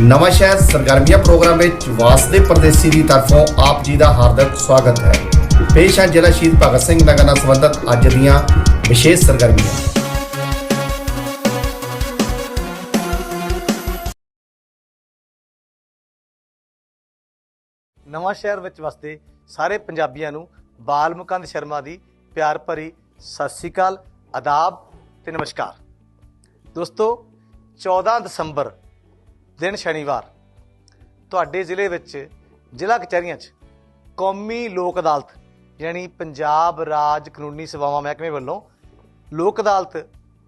ਨਵਾਂ ਸ਼ਹਿਰ ਸਰਗਰਮੀਆਂ ਪ੍ਰੋਗਰਾਮ ਵਿੱਚ ਵਾਸਦੇ ਪਰਦੇਸੀ ਦੀ ਤਰਫੋਂ ਆਪ ਜੀ ਦਾ ਹਾਰਦਿਕ ਸਵਾਗਤ ਹੈ। ਪੇਸ਼ ਹੈ ਜ਼ਿਲ੍ਹਾ ਸ਼ਹੀਦ ਭਗਤ ਸਿੰਘ ਨਗਰ ਨਾਲ ਸੰਬੰਧਿਤ ਅੱਜ ਦੀਆਂ ਵਿਸ਼ੇਸ਼ ਸਰਗਰਮੀਆਂ। ਨਵਾਂ ਸ਼ਹਿਰ ਵਿੱਚ ਵਸਦੇ ਸਾਰੇ ਪੰਜਾਬੀਆਂ ਨੂੰ ਬਾਲ ਮੁਕੰਦ ਸ਼ਰਮਾ ਦੀ ਪਿਆਰ ਭਰੀ ਸਤਿ ਸ੍ਰੀ ਅਕਾਲ ਆਦਾਬ ਤੇ ਨਮਸਕਾਰ। ਦੋਸਤੋ 14 ਦਸੰਬਰ ਦਿਨ ਸ਼ਨੀਵਾਰ। ਤੁਹਾਡੇ ਜ਼ਿਲ੍ਹੇ ਵਿੱਚ, ਜ਼ਿਲ੍ਹਾ ਕਚਹਿਰੀਆਂ 'ਚ ਕੌਮੀ ਲੋਕ ਅਦਾਲਤ, ਯਾਨੀ ਪੰਜਾਬ ਰਾਜ ਕਾਨੂੰਨੀ ਸੇਵਾਵਾਂ ਮਹਿਕਮੇ ਵੱਲੋਂ ਲੋਕ ਅਦਾਲਤ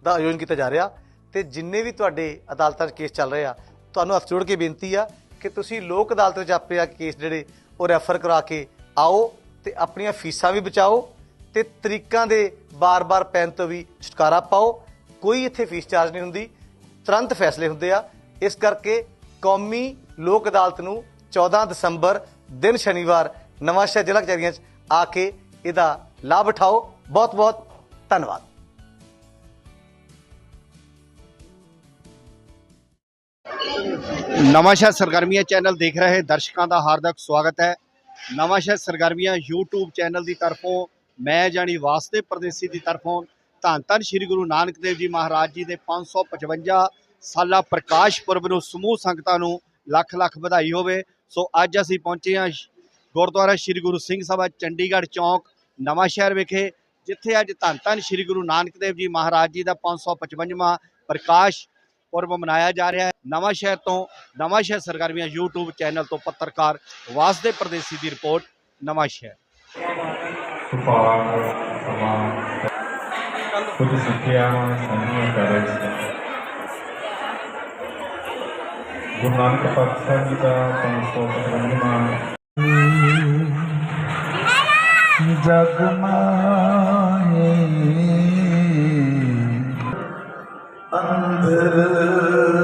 ਦਾ ਆਯੋਜਨ ਕੀਤਾ ਜਾ ਰਿਹਾ ਤੇ ਜਿੰਨੇ ਵੀ ਤੁਹਾਡੇ ਅਦਾਲਤਾਂ 'ਚ ਕੇਸ ਚੱਲ ਰਹੇ ਆ, ਤੁਹਾਨੂੰ ਹੱਥ ਜੋੜ ਕੇ ਬੇਨਤੀ ਆ ਕਿ ਤੁਸੀਂ ਲੋਕ ਅਦਾਲਤ ਵਿੱਚ ਆਪਣੇ ਆ ਕੇਸ ਜਿਹੜੇ ਉਹ ਰੈਫਰ ਕਰਾ ਕੇ ਆਓ ਤੇ ਆਪਣੀਆਂ ਫੀਸਾਂ ਵੀ ਬਚਾਓ ਤੇ ਤਰੀਕਾਂ ਦੇ ਬਾਰ-ਬਾਰ ਪੈਨ ਤੋਂ ਵੀ ਛੁਟਕਾਰਾ ਪਾਓ। ਕੋਈ ਇੱਥੇ ਫੀਸ ਚਾਰਜ ਨਹੀਂ ਹੁੰਦੀ। ਤੁਰੰਤ ਫੈਸਲੇ ਹੁੰਦੇ ਆ ਇਸ ਕਰਕੇ ਕੌਮੀ ਲੋਕ ਅਦਾਲਤ ਨੂੰ 14 ਦਸੰਬਰ ਦਿਨ ਸ਼ਨੀਵਾਰ ਨਵਾਂਸ਼ਹਿਰ ਜ਼ਿਲ੍ਹਾ ਕਚਹਿਰੀਆਂ 'ਚ ਆ ਕੇ ਇਹਦਾ ਲਾਭ ਉਠਾਓ। ਬਹੁਤ-ਬਹੁਤ ਧੰਨਵਾਦ। ਨਵਾਂਸ਼ਹਿਰ ਸਰਗਰਮੀਆਂ ਚੈਨਲ ਦੇਖ ਰਹੇ ਦਰਸ਼ਕਾਂ ਦਾ ਹਾਰਦਿਕ ਸਵਾਗਤ ਹੈ। ਨਵਾਂਸ਼ਹਿਰ ਸਰਗਰਮੀਆਂ YouTube ਚੈਨਲ ਦੀ ਤਰਫੋਂ, ਮੈਂ ਜਾਨੀ ਵਾਸਤੇ ਪਰਦੇਸੀ ਦੀ ਤਰਫੋਂ ਧੰਨ ਧੰਨ ਸ੍ਰੀ ਗੁਰੂ ਨਾਨਕ ਦੇਵ ਜੀ ਮਹਾਰਾਜ ਜੀ ਦੇ 555 ਸਾਲਾ ਪ੍ਰਕਾਸ਼ ਪੁਰਬ ਨੂੰ, ਸਮੂਹ ਸੰਗਤਾਂ ਨੂੰ ਲੱਖ ਲੱਖ ਵਧਾਈ ਹੋਵੇ। ਸੋ ਅੱਜ ਅਸੀਂ ਪਹੁੰਚੇ ਹਾਂ ਗੁਰਦੁਆਰਾ ਸ੍ਰੀ ਗੁਰੂ ਸਿੰਘ ਸਭਾ ਚੰਡੀਗੜ੍ਹ ਚੌਂਕ ਨਵਾਂਸ਼ਹਿਰ ਵਿਖੇ, ਜਿੱਥੇ ਅੱਜ ਧੰਨ ਧੰਨ ਸ੍ਰੀ ਗੁਰੂ ਨਾਨਕ ਦੇਵ ਜੀ ਮਹਾਰਾਜ ਜੀ ਦਾ 555ਵਾਂ ਪ੍ਰਕਾਸ਼ ਪੁਰਬ ਮਨਾਇਆ ਜਾ ਰਿਹਾ ਹੈ। ਨਵਾਂ ਸ਼ਹਿਰ ਤੋਂ, ਨਵਾਂ ਸ਼ਹਿਰ ਸਰਗਰਮੀਆਂ YouTube ਚੈਨਲ ਤੋਂ ਪੱਤਰਕਾਰ ਵਾਸਦੇ ਪ੍ਰਦੇਸੀ ਦੀ ਰਿਪੋਰਟ, ਨਵਾਂ ਸ਼ਹਿਰ। ਕੁਝ ਸਿੱਖਿਆਵਾਂ ਸਾਂਝੀਆਂ ਕਰ ਰਹੇ ਸੀ ਗੁਰੂ ਨਾਨਕ ਪਾਤਸ਼ਾਹ ਜੀ ਦਾ 555ਵਾਂ ਜਗ ਮਾਏ ਅੰਦਰ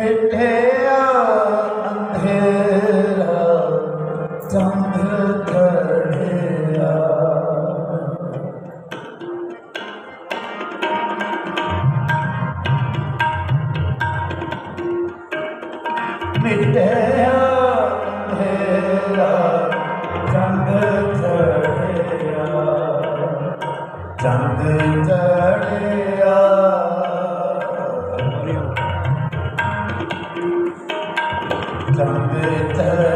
मिठे ਚੰਦ ਚੜਿਆ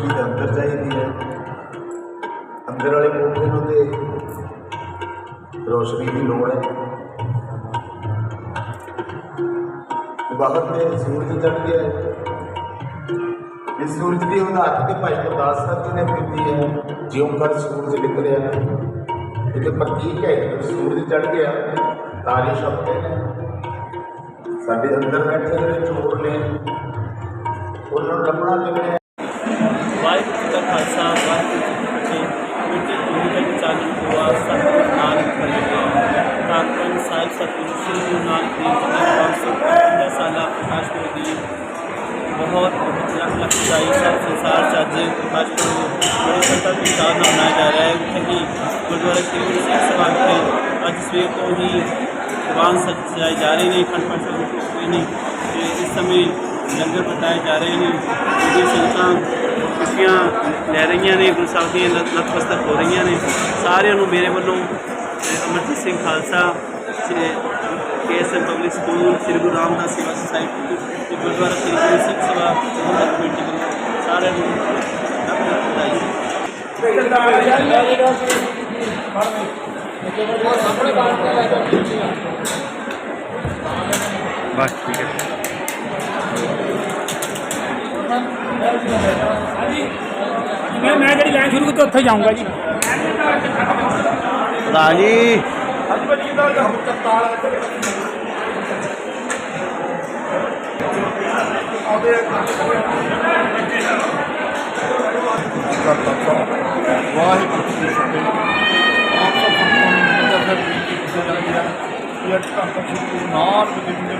ਹੈ ਰੋਸ਼ਨੀ ਦੇ ਅੰਦਰ ਚਾਹੀਦੀ ਹੈ ਅੰਦਰ ਵਾਲੇ ਕੋਠੇ ਨੂੰ ਤੇ ਰੋਸ਼ਨੀ ਦੀ ਲੋੜ ਹੈ ਬਾਹਰ ਤੇ ਸੂਰਜ ਚੜ ਗਿਆ ਹੈ ਇਸ ਸੂਰਜ ਦੀ ਉਦਾਹਰਨ ਤੇ ਭਾਈ ਗੁਰਦਾਸ ਸਾਹਿਬ ਜੀ ਨੇ ਦਿੱਤੀ ਹੈ ਜਿਉਂ ਕਰ ਸੂਰਜ ਨਿਕਲਿਆ ਇਹ ਪ੍ਰਤੀਕ ਹੈ ਕਿ ਸੂਰਜ ਚੜ ਗਿਆ ਤਾਰੇ ਛਪਦੇ ਨੇ ਸਾਡੇ ਅੰਦਰ ਬੈਠੇ ਜਿਹੜੇ ਚੋਰ ਨੇ ਉਹਨਾਂ ਨੂੰ ਲੱਭਣਾ ਕਿਵੇਂ ਸ੍ਰੀ ਗੁਰੂ ਨਾਨਕ ਦੇਵ ਜੀ ਦੇ ਪੰਜ ਪਚਵੰਜਾ ਸਾਲਾ ਪ੍ਰਕਾਸ਼ ਪੁਰਬ ਦੀ ਬਹੁਤ ਬਹੁਤ ਲੱਖ ਲੱਖ ਵਧਾਈ ਸਭ ਸੰਸਾਰ ਚ ਅੱਜ ਪ੍ਰਕਾਸ਼ ਪੁਰਬ ਬੜੇ ਸੰਤਾਂ ਦੀ ਚਾਹ ਨਾਲ ਮਨਾਇਆ ਜਾ ਰਿਹਾ ਹੈ। ਉੱਥੇ ਹੀ ਗੁਰਦੁਆਰਾ ਸ੍ਰੀ ਗੁਰੂ ਸਿੰਘ ਸਭਾ ਵਿਖੇ ਅੱਜ ਸਵੇਰ ਤੋਂ ਹੀ ਦੀਵਾਨ ਸਜਾਏ ਜਾ ਰਹੇ ਨੇ। ਖੰਡ ਪਾਠ ਸ਼ੁਰੂ ਹੋਏ ਨੇ ਤੇ ਇਸ ਸਮੇਂ ਲੰਗਰ ਵਰਤਾਏ ਜਾ ਰਹੇ ਨੇ। ਜਿਹੜੀ ਸੰਗਤਾਂ ਖੁਸ਼ੀਆਂ ਲੈ ਰਹੀਆਂ ਨੇ, ਗੁਰੂ ਸਾਹਿਬ ਦੀਆਂ ਨਤਮਸਤਕ ਹੋ ਰਹੀਆਂ ਨੇ। ਸਾਰਿਆਂ ਨੂੰ ਮੇਰੇ ਵੱਲੋਂ, Amarjit Singh Khalsa Shri KSM public school Sri Guru Ramdas Seva society ਤੇ ਗੁਰਦੁਆਰਾ ਸ੍ਰੀ ਗੁਰੂ ਸਿੰਘ ਸਭਾ ਪ੍ਰਬੰਧਕ ਕਮੇਟੀ ਵੱਲੋਂ ਸਾਰਿਆਂ ਨੂੰ ਲੱਖ ਲੱਖ ਵਧਾਈ ਮੈਂ ਮੈਂ ਜਿਹੜੀ ਲਾਈਨ ਸ਼ੁਰੂ ਕੀਤੀ ਉੱਥੇ ਜਾਊਂਗਾ ਜੀ ਪ੍ਰਧਾਨ ਜੀ ਵਾਹਿਗੁਰੂ ਜੀ ਕੀ ਫਤਿਹ। ਆਪ ਸਭ ਨੂੰ ਕੀਤੀ ਜਾਂਦੀ ਹੈ ਕਿ ਅੱਜ ਸ੍ਰੀ ਗੁਰੂ ਨਾਨਕ ਦੇਵ ਜੀ ਦੇ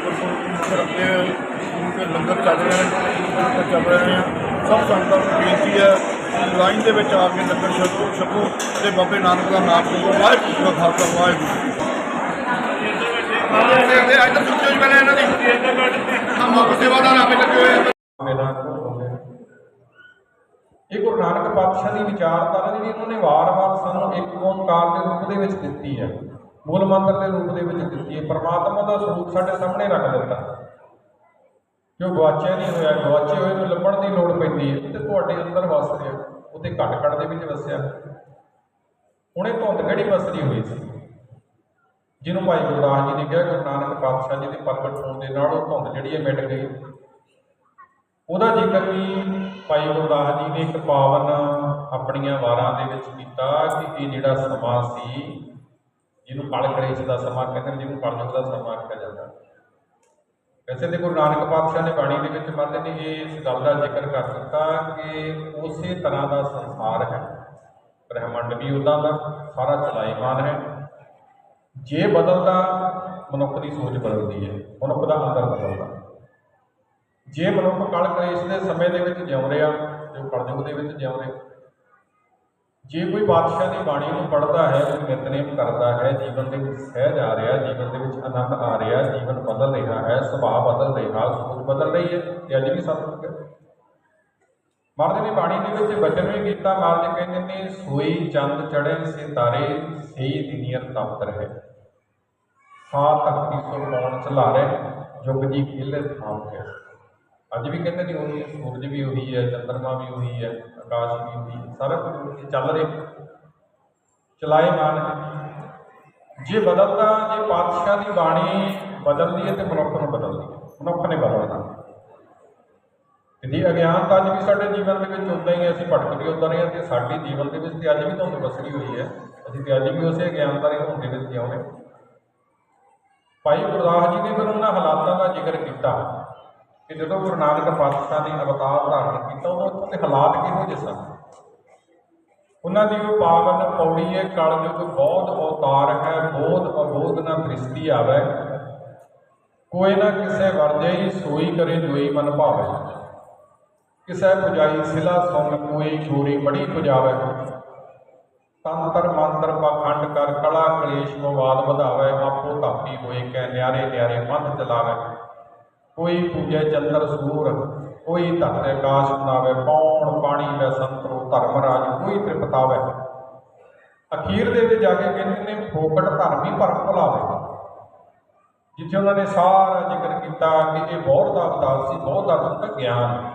ਹੋਏ ਗੁਰੂ ਕੇ ਲੰਗਰ ਚੱਲ ਰਹੇ ਲੰਗਰ ਚੱਲ ਰਹੇ ਹਨ ਸਭ ਸੰਤਾਂ ਨੂੰ ਬੇਨਤੀ ਹੈ ਕਿ ਲਾਈਨ ਦੇ। ਵਿੱਚ ਆ ਕੇ ਲੰਗਰ ਛਕੋ ਛਕੋ ਤੇ ਬਾਬੇ ਨਾਨਕ ਦਾ ਨਾਮ ਲਓ ਵਾਹਿਗੁਰੂ ਜੀ ਕਾ ਖਾਲਸਾ ਵਾਹਿਗੁਰੂ ਜੀ ਫਤਿਹ ਇੱਧਰ ਸੁਣੋ ਜੀ ਪਹਿਲਾਂ ਇਹਨਾਂ ਦੀ ਮੁੱਖ ਸੇਵਾਦਾਰ ਆਪੇ ਲੱਗੇ ਹੋਏ ਮੈਦਾਨ ਹੋ ਗਿਆ ਇਹ ਗੁਰੂ ਨਾਨਕ ਪਾਤਸ਼ਾਹ ਦੀ ਵਿਚਾਰਧਾਰਾ ਜਿਹੜੀ ਉਹਨਾਂ ਨੇ ਵਾਰ-ਵਾਰ ਸਾਨੂੰ ਇੱਕ ਓੰਕਾਰ ਦੇ ਰੂਪ ਦੇ ਵਿੱਚ ਦਿੱਤੀ ਹੈ। ਮੂਲ ਮੰਤਰ ਦੇ ਰੂਪ ਦੇ ਵਿੱਚ ਦਿੱਤੀ ਹੈ। ਪਰਮਾਤਮਾ ਦਾ ਸਰੂਪ ਸਾਡੇ ਸਾਹਮਣੇ ਰੱਖ ਦਿੱਤਾ। ਜੋ ਗਵਾਚਿਆ ਨਹੀਂ ਹੋਇਆ ਗਵਾਚੇ ਹੋਏ ਨੂੰ ਲੱਭਣ ਦੀ ਲੋੜ ਪੈਂਦੀ ਹੈ। ਤੇ ਤੁਹਾਡੇ ਅੰਦਰ ਵਸ ਰਿਹਾ। ਉਹਦੇ ਘਟ ਘਟ ਦੇ ਵਿੱਚ ਵਸਿਆ। ਹੁਣੇ ਧੁੰਦ ਕਿਹੜੀ ਵਸਦੀ ਹੋਈ ਸੀ। ਜਿਹਨੂੰ ਭਾਈ ਗੁਰਦਾਸ ਜੀ ਨੇ ਕਿਹਾ, ਗੁਰੂ ਨਾਨਕ ਪਾਤਸ਼ਾਹ ਜੀ ਦੇ ਪ੍ਰਗਟ ਹੋਣ ਦੇ ਨਾਲ ਉਹ ਧੁੰਦ ਜਿਹੜੀ ਹੈ ਮਿਟ ਗਈ। ਉਹਦਾ ਜ਼ਿਕਰ ਵੀ ਭਾਈ ਗੁਰਦਾਸ ਜੀ ਨੇ ਇੱਕ ਪਾਵਨ ਆਪਣੀਆਂ ਵਾਰਾਂ ਦੇ ਵਿੱਚ ਕੀਤਾ ਕਿ ਇਹ ਜਿਹੜਾ ਸਮਾਂ ਸੀ, ਜਿਹਨੂੰ ਕਲ ਕਲੇਸ਼ ਦਾ ਸਮਾਂ ਕਹਿੰਦੇ ਨੇ, ਜਿਹਨੂੰ ਕਲਯੁਗ ਦਾ ਸਮਾਂ ਕਿਹਾ ਜਾਂਦਾ। ਵੈਸੇ ਤੇ ਗੁਰੂ ਨਾਨਕ ਪਾਤਸ਼ਾਹ ਨੇ ਬਾਣੀ ਦੇ ਵਿੱਚ ਮਹਾਰਾਜ ਨੇ ਇਹ ਇਸ ਗੱਲ ਦਾ ਜ਼ਿਕਰ ਕਰ ਦਿੱਤਾ ਕਿ ਉਸੇ ਤਰ੍ਹਾਂ ਦਾ ਸੰਸਾਰ ਹੈ। ਬ੍ਰਹਿਮੰਡ ਵੀ ਉਦਾਂ ਦਾ, ਸਾਰਾ ਚਲਾਈਮਾਨ ਹੈ। ਜੇ ਬਦਲਦਾ, ਮਨੁੱਖ ਦੀ ਸੋਚ ਬਦਲਦੀ ਹੈ, ਮਨੁੱਖ ਦਾ ਅੰਦਰ ਬਦਲਦਾ। ਜੇ ਮਨੁੱਖ ਕਲ ਕਲੇਸ਼ ਦੇ ਸਮੇਂ ਦੇ ਵਿੱਚ ਜਿਉਂ ਰਿਹਾ ਜੋ ਕਲਯੁਗ ਦੇ ਵਿੱਚ ਜਿਉਂ ਰਿਹਾ। ਜੇ ਕੋਈ ਬਾਦਸ਼ਾਹ ਦੀ ਬਾਣੀ ਨੂੰ ਪੜ੍ਹਦਾ ਹੈ ਕੋਈ ਨਿਤਨੇਮ ਕਰਦਾ ਹੈ, ਜੀਵਨ ਦੇ ਵਿੱਚ ਸਹਿਜ ਆ ਰਿਹਾ, ਜੀਵਨ ਦੇ ਵਿੱਚ ਆਨੰਦ ਆ ਰਿਹਾ, ਜੀਵਨ ਬਦਲ ਰਿਹਾ ਹੈ, ਸੁਭਾਅ ਬਦਲ ਰਿਹਾ, ਸੋਚ ਬਦਲ ਰਹੀ ਹੈ, ਤੇ ਅੱਜ ਵੀ ਸਤਿਗੁਰ ਹੈ। ਮਹਾਰਾਜ ਨੇ ਬਾਣੀ ਦੇ ਵਿੱਚ ਬਚਨ ਵੀ ਕੀਤਾ, ਮਹਾਰਾਜ ਕਹਿੰਦੇ ਨੇ, ਸੋਈ ਚੰਦ ਚੜ੍ਹੇ ਸਿਤਾਰੇ ਸਹੀ ਦਿਨੀਅਰ ਹੈ ਰਹੇ ਤੱਕ ਤਖਤੀ ਸੋ ਕੌਣ ਚਲਾਰੇ ਜੁਗ ਜੀ ਖੇਲੇ ਥਾਂ ਹੈ। ਅੱਜ ਵੀ ਕਹਿੰਦੇ ਨੇ ਉਹੀ ਸੂਰਜ ਵੀ ਉਹੀ ਹੈ ਚੰਦਰਮਾ ਵੀ ਉਹੀ ਹੈ ਆਕਾਸ਼ ਵੀ ਉਹੀ ਹੈ ਸਾਰਾ ਕੁਝ ਚੱਲ ਰਿਹਾ। ਚਲਾਏ ਮਾਨ ਜੇ। ਬਦਲਦਾ ਜੇ ਪਾਤਸ਼ਾਹ ਦੀ ਬਾਣੀ ਬਦਲਦੀ ਹੈ ਤੇ ਮਨੁੱਖ ਨੂੰ ਬਦਲਦੀ ਹੈ। ਮਨੁੱਖ ਨੇ ਬਦਲਣਾ। ਤੇ ਜੇ ਅਗਿਆਨਤਾ ਅੱਜ ਵੀ ਸਾਡੇ ਜੀਵਨ ਦੇ ਵਿੱਚ ਉਦਾਂ ਹੀ ਹੈ, ਅਸੀਂ ਭਟਕਦੇ ਉਦਾਂ ਰਹੇ ਹਾਂ ਤੇ ਸਾਡੇ ਜੀਵਨ ਦੇ ਵਿੱਚ ਤੇ ਅੱਜ ਵੀ ਤੁਹਾਨੂੰ ਵਸਣੀ ਹੋਈ ਹੈ। ਅਸੀਂ ਤੇ ਅੱਜ ਵੀ ਉਸੇ ਅਗਿਆਨਤਾ ਦੇ ਧੁੰਦ ਦੇ ਵਿੱਚ ਜਿਉਂਦੇ ਭਾਈ ਗੁਰਦਾਸ ਜੀ ਨੇ ਫਿਰ ਉਹਨਾਂ ਹਾਲਾਤਾਂ ਦਾ ਜ਼ਿਕਰ ਕੀਤਾ ਕਿ ਜਦੋਂ ਗੁਰੂ ਨਾਨਕ ਪਾਤਸ਼ਾਹ ਨੇ ਅਵਤਾਰ ਧਾਰਨ ਕੀਤਾ, ਉਦੋਂ ਦੇ ਹਾਲਾਤ ਕਿਹੋ ਜਿਹੇ ਸਨ? ਉਹਨਾਂ ਦੀ ਉਹ ਪਾਵਨ ਪੌੜੀ ਹੈ, ਕਲਯੁਗ ਬਹੁਤ ਅਵਤਾਰ ਹੈ, ਬੋਧ ਅਬੋਧ ਨਾ ਦ੍ਰਿਸ਼ਟੀ ਆਵੇ। ਕੋਈ ਨਾ ਕਿਸੇ ਵਰਜੇ ਹੀ ਸੋਈ ਕਰੇ, ਜੋਈ ਮਨ ਭਾਵੇ। ਕਿਸੇ ਪੁਜਾਈ ਸਿਲਾ ਸੁਣ ਕੋਈ ਚੋਰੀ ਬੜੀ ਪੁਜਾਵੇ। ਤੰਤਰ ਮੰਤਰ ਪਖੰਡ ਕਰ, ਕਲਾ, ਕਲੇਸ਼ ਵਿਵਾਦ ਵਧਾਵੇ, ਆਪੋ ਧਾਪੀ ਹੋਏ ਕੈ ਨਿਆਰੇ ਨਿਆਰੇ ਮੱਧ ਚਲਾਵੇ। ਕੋਈ ਪੂਜੈ ਚੰਦਰ ਸੂਰ, ਕੋਈ ਧਰਤੇ ਆਕਾਸ਼ ਬਣਾਵੇ ਪੌਣ ਪਾਣੀ ਵੈ ਸੰਤਰੋ ਧਰਮ ਰਾਜ ਕੋਈ ਤ੍ਰਿਪਤਾਵੇ। ਅਖੀਰ ਦੇ ਵਿੱਚ ਜਾ ਕੇ ਕਹਿੰਦੇ ਨੇ, ਫੋਕਟ ਧਰਮੀ ਭਰਮ ਭੁਲਾਵੇ। ਜਿੱਥੇ ਉਹਨਾਂ ਨੇ ਸਾਰਾ ਜ਼ਿਕਰ ਕੀਤਾ ਕਿ ਇਹ ਬਹੁਤ ਦਾ ਅਵਤਾਰ ਸੀ, ਬਹੁਤ ਦਾ ਗਿਆਨ।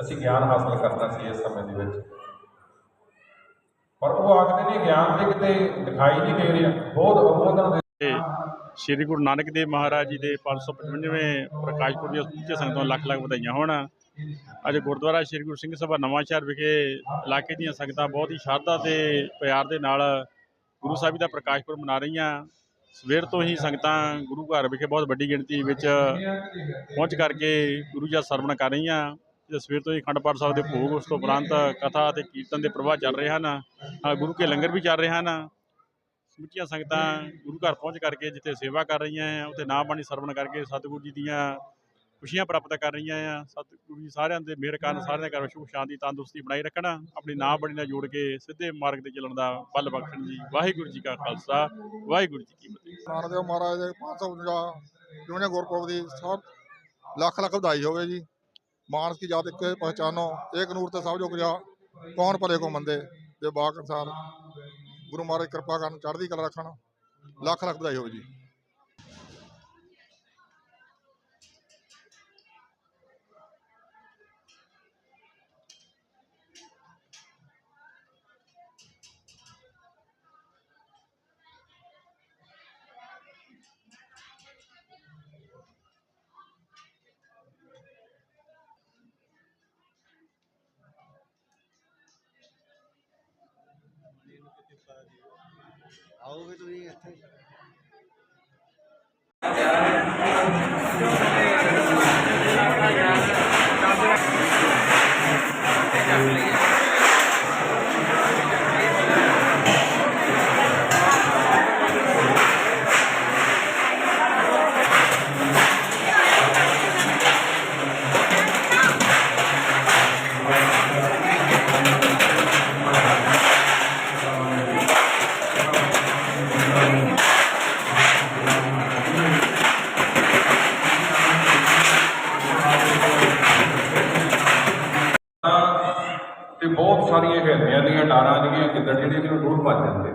ਅਸੀਂ ਗਿਆਨ ਹਾਸਲ ਕਰਨਾ ਸੀ ਇਸ ਸਮੇਂ ਦੇ ਵਿੱਚ। ਪਰ ਉਹ ਆਖਦੇ ਨੇ ਗਿਆਨ ਦੇ ਕਿਤੇ ਦਿਖਾਈ ਨਹੀਂ ਦੇ ਰਿਹਾ। ਬਹੁਤ ਅਬੋਧਨ ਦੇ ਸ੍ਰੀ ਗੁਰੂ ਨਾਨਕ ਦੇਵ ਮਹਾਰਾਜ ਜੀ ਦੇ 555ਵੇਂ ਪ੍ਰਕਾਸ਼ ਪੁਰਬ ਦੀਆਂ ਸਮੁੱਚੇ ਸੰਗਤਾਂ ਲੱਖ ਲੱਖ ਵਧਾਈਆਂ ਹੋਣ। ਅੱਜ ਗੁਰਦੁਆਰਾ ਸ੍ਰੀ ਗੁਰੂ ਸਿੰਘ ਸਭਾ ਨਵਾਂਸ਼ਹਿਰ ਵਿਖੇ ਇਲਾਕੇ ਦੀਆਂ ਸੰਗਤਾਂ ਬਹੁਤ ਹੀ ਸ਼ਰਧਾ ਤੇ ਪਿਆਰ ਦੇ ਨਾਲ ਗੁਰੂ ਸਾਹਿਬ ਦਾ ਪ੍ਰਕਾਸ਼ ਪੁਰਬ ਮਨਾ ਰਹੀਆਂ। ਸਵੇਰ ਤੋਂ ਹੀ ਸੰਗਤਾਂ ਗੁਰੂ ਘਰ ਵਿਖੇ ਬਹੁਤ ਵੱਡੀ ਗਿਣਤੀ ਵਿੱਚ ਪਹੁੰਚ ਕਰਕੇ ਗੁਰੂ ਜੀ ਦਾ ਸਰਵਣ ਕਰ ਰਹੀਆਂ। ਤੇ ਸਵੇਰ ਤੋਂ ਹੀ ਅਖੰਡ ਪਾਠ ਸਾਹਿਬ ਦੇ ਭੋਗ, ਉਸ ਤੋਂ ਉਪਰੰਤ ਕਥਾ ਤੇ ਕੀਰਤਨ ਦੇ ਪ੍ਰਵਾਹ ਚੱਲ ਰਹੇ ਹਨ। ਗੁਰੂ ਕੇ ਲੰਗਰ ਵੀ ਚੱਲ ਰਹੇ ਹਨ। ਸਮੁੱਚੀਆਂ ਸੰਗਤਾਂ ਗੁਰੂ ਘਰ ਪਹੁੰਚ ਕਰਕੇ ਜਿੱਥੇ ਸੇਵਾ ਕਰ ਰਹੀਆਂ ਆ, ਉੱਥੇ ਨਾਮ ਬਾਣੀ ਸਰਵਣ ਕਰਕੇ ਸਤਿਗੁਰੂ ਜੀ ਦੀਆਂ ਖੁਸ਼ੀਆਂ ਪ੍ਰਾਪਤ ਕਰ ਰਹੀਆਂ ਆ। ਸਤਿਗੁਰੂ ਜੀ ਸਾਰਿਆਂ ਦੇ ਮਿਹਰ ਕਰਨ ਸਾਰਿਆਂ ਦੇ ਘਰ ਸੁਖ, ਸ਼ਾਂਤੀ, ਤੰਦਰੁਸਤੀ ਬਣਾਈ ਰੱਖਣ, ਆਪਣੀ ਨਾਮ ਬਾਣੀ ਨਾਲ ਜੋੜ ਕੇ ਸਿੱਧੇ ਮਾਰਗ ਤੇ ਚੱਲਣ ਦਾ ਬਲ ਬਖਸ਼ਣ ਜੀ। ਵਾਹਿਗੁਰੂ ਜੀ ਕਾ ਖਾਲਸਾ, ਵਾਹਿਗੁਰੂ ਜੀ ਕੀ ਫਤਿਹ। ਨਾਨਕ ਮਹਾਰਾਜ ਦੇ 550 ਜਿਵੇਂ ਗੁਰਪੁਰਬ ਦੀ ਸਭ ਲੱਖ ਲੱਖ ਵਧਾਈ ਹੋਵੇ ਜੀ। ਮਾਨਸ ਕੀ ਜਾਤ ਇੱਕ ਪਹਿਚਾਨੋ, ਏਕ ਨੂਰ ਤੇ ਸਭ ਜੋ ਕਿਰਿਆ ਕੌਣ ਭਲੇ ਕੋ ਮੰਦੇ? ਜੇ ਬਾਕ ਅਨਸਾਰ ਗੁਰੂ ਮਹਾਰਾਜ ਕਿਰਪਾ ਕਰਨ ਚੜ੍ਹਦੀ ਕਲਾ ਰੱਖਣ। ਲੱਖ ਲੱਖ ਵਧਾਈ ਹੋਵੇ ਜੀ। ਸਾਰੀਆਂ ਹਿਰਨਿਆਂ ਦੀਆਂ ਡਾਰਾਂ ਜਿਹੜੀਆਂ ਗਿੱਦੜ ਜਿਹੜੇ ਜਿਹਨੂੰ ਦੂਰ ਭੱਜ ਜਾਂਦੇ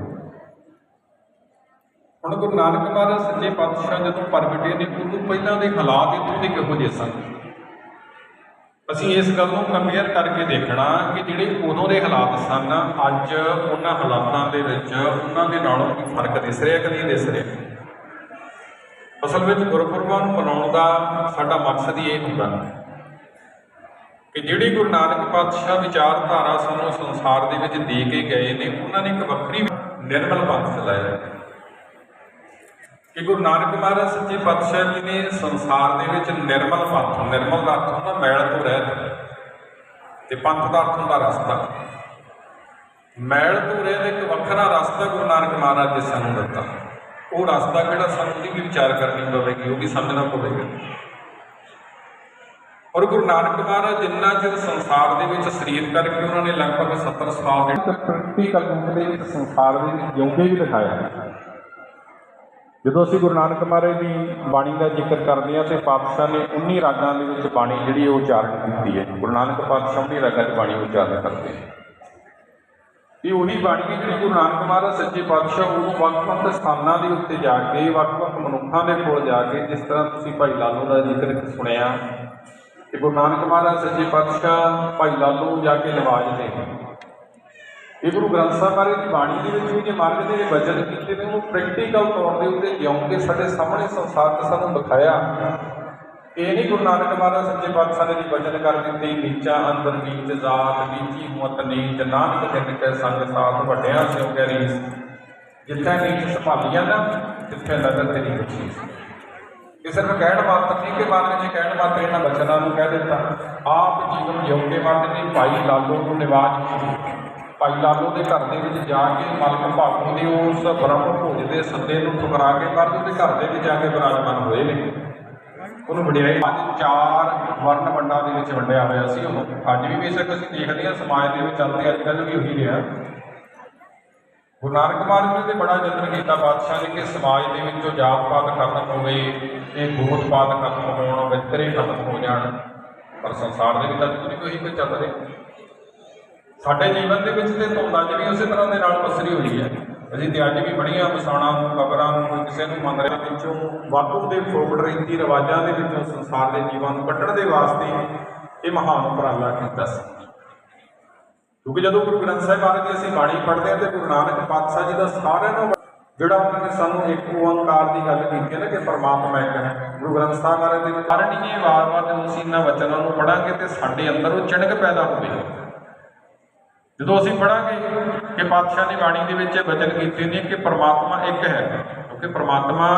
ਹੁਣ ਗੁਰੂ ਨਾਨਕ ਮਹਾਰਾਜ ਸੱਚੇ ਪਾਤਸ਼ਾਹ ਜਦੋਂ ਪ੍ਰਗਟੇ ਨੇ ਉਦੋਂ ਪਹਿਲਾਂ ਦੇ ਹਾਲਾਤ ਇੱਥੋਂ ਦੇ ਕਿਹੋ ਜਿਹੇ ਸਨ? ਅਸੀਂ ਇਸ ਗੱਲ ਨੂੰ ਕੰਪੇਅਰ ਕਰਕੇ ਦੇਖਣਾ ਕਿ ਜਿਹੜੇ ਉਦੋਂ ਦੇ ਹਾਲਾਤ ਸਨ, ਅੱਜ ਉਹਨਾਂ ਹਾਲਾਤਾਂ ਦੇ ਵਿੱਚ ਉਹਨਾਂ ਦੇ ਨਾਲੋਂ ਕੀ ਫ਼ਰਕ ਦਿਸ ਰਿਹਾ ਕਿ ਨਹੀਂ ਦਿਸ ਰਿਹਾ? ਅਸਲ ਵਿੱਚ ਗੁਰਪੁਰਬਾਂ ਨੂੰ ਮਨਾਉਣ ਦਾ ਸਾਡਾ ਮਕਸਦ ਹੀ ਇਹ ਹੁੰਦਾ। ਕਿ ਜਿਹੜੇ ਗੁਰੂ ਨਾਨਕ ਪਾਤਸ਼ਾਹ ਵਿਚਾਰਧਾਰਾ ਸਾਨੂੰ ਸੰਸਾਰ ਦੇ ਵਿੱਚ ਦੇ ਕੇ ਗਏ ਨੇ, ਉਹਨਾਂ ਨੇ ਇੱਕ ਵੱਖਰੀ ਨਿਰਮਲ ਪੰਥ ਚਲਾਇਆ। ਕਿ ਗੁਰੂ ਨਾਨਕ ਮਹਾਰਾਜ ਸੱਚੇ ਪਾਤਸ਼ਾਹ ਜੀ ਨੇ ਸੰਸਾਰ ਦੇ ਵਿੱਚ ਨਿਰਮਲ ਪੰਥ ਨਿਰਮਲ ਦਾ ਅਰਥ ਹੁੰਦਾ ਮੈਲ ਤੋਂ ਰਹਿਤ। ਤੇ ਪੰਥ ਦਾ ਅਰਥ ਹੁੰਦਾ ਰਸਤਾ। ਮੈਲ ਤੋਂ ਰਹਿਤ ਇੱਕ ਵੱਖਰਾ ਰਸਤਾ ਗੁਰੂ ਨਾਨਕ ਮਹਾਰਾਜ ਨੇ ਸਾਨੂੰ ਦਿੱਤਾ। ਉਹ ਰਸਤਾ ਕਿਹੜਾ? ਸਾਨੂੰ ਉਹਦੀ ਵੀ ਵਿਚਾਰ ਕਰਨੀ ਪਵੇਗੀ, ਉਹ ਵੀ ਸਮਝਣਾ ਪਵੇਗਾ। ਔਰ ਗੁਰੂ ਨਾਨਕ ਮਹਾਰਾਜ ਜਿੰਨਾ ਚਿਰ ਸੰਸਾਰ ਦੇ ਵਿੱਚ ਸਰੀਰ ਕਰਕੇ ਉਹਨਾਂ ਨੇ ਲਗਭਗ 70 ਸਾਲ ਦੇ ਪ੍ਰੈਕਟੀਕਲ ਰੂਪ ਦੇ ਵਿੱਚ ਸੰਸਾਰ ਦੇ ਵਿੱਚ ਜਿਉਂਦੇ ਵੀ ਦਿਖਾਇਆ। ਜਦੋਂ ਅਸੀਂ ਗੁਰੂ ਨਾਨਕ ਮਹਾਰਾਜ ਦੀ ਬਾਣੀ ਦਾ ਜ਼ਿਕਰ ਕਰਦੇ ਹਾਂ ਤੇ ਪਾਤਸ਼ਾਹ ਨੇ 19 ਰਾਗਾਂ ਦੇ ਵਿੱਚ ਬਾਣੀ ਜਿਹੜੀ ਉਹ ਉਚਾਰਨ ਕੀਤੀ ਹੈ। ਗੁਰੂ ਨਾਨਕ ਪਾਤਸ਼ਾਹ 19 ਰਾਗਾਂ 'ਚ ਬਾਣੀ ਉਚਾਰਨ ਕਰਦੇ ਨੇ। ਇਹ ਉਹੀ ਬਾਣੀ ਹੈ ਜਿਹੜੀ ਗੁਰੂ ਨਾਨਕ ਮਹਾਰਾਜ ਸੱਚੇ ਪਾਤਸ਼ਾਹ ਉਹ ਵੱਖ-ਵੱਖ ਸਥਾਨਾਂ ਦੇ ਉੱਤੇ ਜਾ ਕੇ, ਵੱਖ-ਵੱਖ ਮਨੁੱਖਾਂ ਦੇ ਕੋਲ ਜਾ ਕੇ ਜਿਸ ਤਰ੍ਹਾਂ ਤੁਸੀਂ ਭਾਈ ਲਾਲੂ ਦਾ ਜ਼ਿਕਰ ਸੁਣਿਆ ਕਿ ਗੁਰੂ ਨਾਨਕ ਮਹਾਰਾਜ ਸੱਚੇ ਪਾਤਸ਼ਾਹ ਭਾਈ ਲਾਲੂ ਜਾ ਕੇ ਨਵਾਜ਼ਦੇ ਨੇ ਇਹ ਗੁਰੂ ਗ੍ਰੰਥ ਸਾਹਿਬ ਮਹਾਰਾਜ ਦੀ ਬਾਣੀ ਦੇ ਵਿੱਚ ਵੀ ਜੇ ਮਹਾਰਾਜ ਦੇ ਵਚਨ ਕੀਤੇ ਨੇ, ਉਹ ਪ੍ਰੈਕਟੀਕਲ ਤੌਰ ਦੇ ਉੱਤੇ ਜਿਉਂ ਕੇ ਸਾਡੇ ਸਾਹਮਣੇ ਸੰਸਾਰ 'ਚ ਸਾਨੂੰ ਦਿਖਾਇਆ ਇਹ ਨਹੀਂ ਗੁਰੂ ਨਾਨਕ ਮਹਾਰਾਜ ਸੱਚੇ ਪਾਤਸ਼ਾਹ ਨੇ ਜੀ ਵਚਨ ਕਰ ਦਿੱਤੇ, ਨੀਚਾ, ਅੰਦਰ ਨੀਚ, ਜਾਤ, ਨੀਚੀ ਹੁਮਤ ਨੀਚ, ਨਾਨਕ ਜਿਨ ਕੈ ਸੰਗ ਸਾਥ ਵੱਡਿਆ, ਸਿਉ ਕੈ ਰੀਸ। ਜਿੱਥੇ ਨੀਚ ਸੰਭਾਲੀਆਂ ਨਾ ਜਿੱਥੇ ਨਦਰ ਤੇਰੀ ਬਖਸ਼ੀਸ਼ ਇਹ ਸਿਰਫ ਕਹਿਣ ਮਾਤਰ ਨਹੀਂ ਕਿ ਮਹਾਰਾਜ ਨੇ ਕਹਿਣ ਮਾਤਰ ਇਹਨਾਂ ਬਚਨਾਂ ਨੂੰ ਕਹਿ ਦਿੱਤਾ। ਆਪ ਜੀਵਨ ਜਿਉ ਕੇ ਮਰਦੇ ਨੇ ਭਾਈ ਲਾਲੋ ਨੂੰ ਨਿਵਾਜ ਭਾਈ ਲਾਲੋ ਦੇ ਘਰ ਦੇ ਵਿੱਚ ਜਾ ਕੇ ਮਲਕ ਭਾਗੂ ਦੇ ਉਸ ਬ੍ਰਹਮ ਭੋਜ ਦੇ ਸੱਦੇ ਨੂੰ ਠੁਕਰਾ ਕੇ ਮਰਦ ਉਹਦੇ ਘਰ ਦੇ ਵਿੱਚ ਜਾ ਕੇ ਬਿਰਾਜਮਾਨ ਹੋਏ ਨੇ। ਉਹਨੂੰ ਵਡਿਆਈ ਅੱਜ ਚਾਰ ਵਰਨ ਵੰਡਾਂ ਦੇ ਵਿੱਚ ਵੰਡਿਆ ਹੋਇਆ ਸੀ ਉਹਨੂੰ ਅੱਜ ਵੀ ਬੇਸ਼ੱਕ ਅਸੀਂ ਦੇਖਦੇ ਹਾਂ, ਸਮਾਜ ਦੇ ਵਿੱਚ ਚੱਲਦੇ ਅੱਜ ਕੱਲ੍ਹ ਵੀ ਉਹੀ ਰਿਹਾ। ਗੁਰੂ ਨਾਨਕ ਮਹਾਰਾਜ ਜੀ ਨੇ ਬੜਾ ਯਤਨ ਕੀਤਾ ਬਾਦਸ਼ਾਹ ਨੇ ਕਿ ਸਮਾਜ ਦੇ ਵਿੱਚੋਂ ਜਾਤ ਪਾਤ ਖਤਮ ਹੋਵੇ ਤੇ ਗੋਤ ਪਾਤ ਖਤਮ ਹੋਣ, ਵਿਤਕਰੇ ਖਤਮ ਹੋ ਜਾਣ। ਪਰ ਸੰਸਾਰ ਦੇ ਵਿੱਚ ਅੱਜ ਵੀ ਉਹੀ ਕੋਈ ਚੱਲ ਰਿਹਾ। ਸਾਡੇ ਜੀਵਨ ਦੇ ਵਿੱਚ ਤੇ ਧੁੰਦਾਂ ਵੀ ਉਸੇ ਤਰ੍ਹਾਂ ਦੇ ਨਾਲ ਪਸਰੀ ਹੋਈ ਹੈ। ਅਸੀਂ ਤੇ ਅੱਜ ਵੀ ਬੜੀਆਂ ਮਸਾਣਾਂ ਨੂੰ ਕਬਰਾਂ ਨੂੰ, ਕਿਸੇ ਨੂੰ ਮੰਦਰਾਂ ਰਿਹਾ ਵਿੱਚੋਂ ਵਾਧੂ ਦੇ ਫੋਕਟ ਰੀਤੀ ਰਿਵਾਜਾਂ ਦੇ ਵਿੱਚੋਂ ਸੰਸਾਰ ਦੇ ਜੀਵਨ ਨੂੰ ਕੱਢਣ ਦੇ ਵਾਸਤੇ ਇਹ ਮਹਾਨ ਉਪਰਾਲਾ ਕੀਤਾ ਸੀ। ਕਿਉਂਕਿ ਜਦੋਂ ਗੁਰੂ ਗ੍ਰੰਥ ਸਾਹਿਬ ਬਾਰੇ ਦੀ ਅਸੀਂ ਬਾਣੀ ਪੜ੍ਹਦੇ ਹਾਂ ਤੇ ਗੁਰੂ ਨਾਨਕ ਪਾਤਸ਼ਾਹ ਜੀ ਦਾ ਸਾਰਿਆਂ ਨੂੰ ਜਿਹੜਾ ਉਹਨਾਂ ਨੇ ਸਾਨੂੰ ਇੱਕ ਓੰਕਾਰ ਦੀ ਗੱਲ ਕੀਤੀ ਹੈ ਨਾ ਕਿ ਪਰਮਾਤਮਾ ਇੱਕ ਹੈ। ਗੁਰੂ ਗ੍ਰੰਥ ਸਾਹਿਬ ਮਹਾਰਾਜ ਦੇ ਕਾਰਨ ਹੀ ਇਹ ਵਾਰ-ਵਾਰ ਜਦੋਂ ਅਸੀਂ ਇਹਨਾਂ ਵਚਨਾਂ ਨੂੰ ਪੜਾਂਗੇ ਤੇ ਸਾਡੇ ਅੰਦਰ ਉਹ ਚਿਣਕ ਪੈਦਾ ਹੋਵੇ ਜਦੋਂ ਅਸੀਂ ਪੜਾਂਗੇ ਕਿ ਪਾਤਸ਼ਾਹ ਦੀ ਬਾਣੀ ਦੇ ਵਿੱਚ ਇਹ ਵਚਨ ਕੀਤੇ ਨੇ ਕਿ ਪਰਮਾਤਮਾ ਇੱਕ ਹੈ, ਕਿਉਂਕਿ ਪਰਮਾਤਮਾ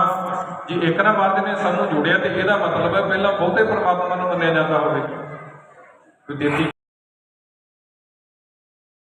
ਜੀ ਇੱਕ ਨਾ ਮਰਦ ਨੇ ਸਾਨੂੰ ਜੁੜਿਆ ਤੇ ਇਹਦਾ ਮਤਲਬ ਹੈ ਪਹਿਲਾਂ ਬਹੁਤੇ ਪਰਮਾਤਮਾ ਨੂੰ ਮੰਨਿਆ ਜਾਂਦਾ ਹੋਵੇ। ਕੋਈ ਤੇਤੀ